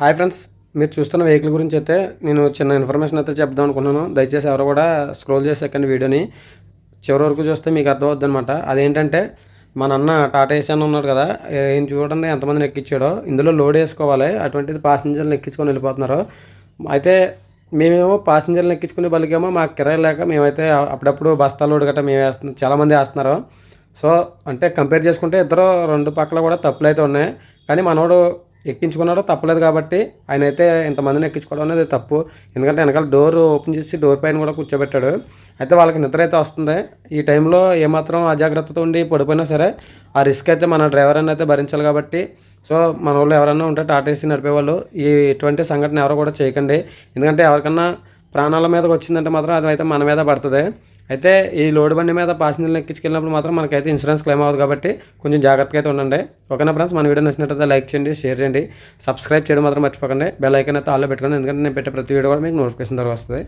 Hi friends మీరు చూస్తున్న vehicle గురించి అయితే నేను చిన్న ఇన్ఫర్మేషన్ అయితే చెప్దాం అనుకున్నాను దయచేసి ఎవరు కూడా స్క్రోల్ చేసేకండి వీడియోని. చివరి వరకు చూస్తే మీకు అర్థమవుద్ది అనమాట అదేంటంటే మన అన్న టాటా ఏసీ అని ఉన్నాడు కదా ఏం చూడండి ఎంతమందిని ఎక్కించాడో ఇందులో లోడ్ వేసుకోవాలి అటువంటిది పాసింజర్ని ఎక్కించుకొని వెళ్ళిపోతున్నారు. అయితే మేమేమో పాసింజర్ని ఎక్కించుకునే బలికేమో మాకు కిరాయి లేక మేమైతే అప్పుడప్పుడు బస్తా లోడ్ గట్రా మేము వేస్తున్నాం చాలామంది వేస్తున్నారు. సో అంటే కంపేర్ చేసుకుంటే ఇద్దరు రెండు పక్కల కూడా తప్పులు అయితే ఉన్నాయి. కానీ మనోడు ఎక్కించుకున్నాడో తప్పలేదు కాబట్టి ఆయన అయితే ఇంతమందిని ఎక్కించుకోవడం అనేది తప్పు. ఎందుకంటే వెనకాల డోర్ ఓపెన్ చేసి డోర్ పైన కూడా కూర్చోబెట్టాడు. అయితే వాళ్ళకి నిద్ర అయితే వస్తుంది. ఈ టైంలో ఏమాత్రం అజాగ్రత్తతో ఉండి పడిపోయినా సరే ఆ రిస్క్ అయితే మన డ్రైవర్ అని అయితే భరించాలి కాబట్టి. సో మన వాళ్ళు ఎవరైనా ఉంటే టాటా ఏసీ నడిపేవాళ్ళు. ఈ ఇటువంటి సంఘటన ఎవరు కూడా చేయకండి. ఎందుకంటే ఎవరికన్నా ప్రాణాల మీదకి వచ్చిందంటే మాత్రం అది అయితే మన మీద పడుతుంది. అయితే ఈ లోడ్ బండి మీద ప్యాసింజర్లు ఎక్కించుకెళ్ళినప్పుడు మాత్రం మనకైతే ఇన్సూరెన్స్ క్లెయిమ్ అవ్వదు కాబట్టి కొంచెం జాగ్రత్తగా అయితే ఉండండి. ఓకేనా ఫ్రెండ్స్? మన వీడియో నచ్చినట్లయితే లైక్ చేయండి షేర్ చేయండి సబ్స్క్రైబ్ చేయడం మాత్రం మర్చిపోకండి. బెల్ ఐకన్ అయితే ఆల్లో పెట్టుకోండి. ఎందుకంటే నేను పెట్టే ప్రతి వీడియో కూడా మీకు నోటిఫికేషన్ ద్వారా వస్తుంది.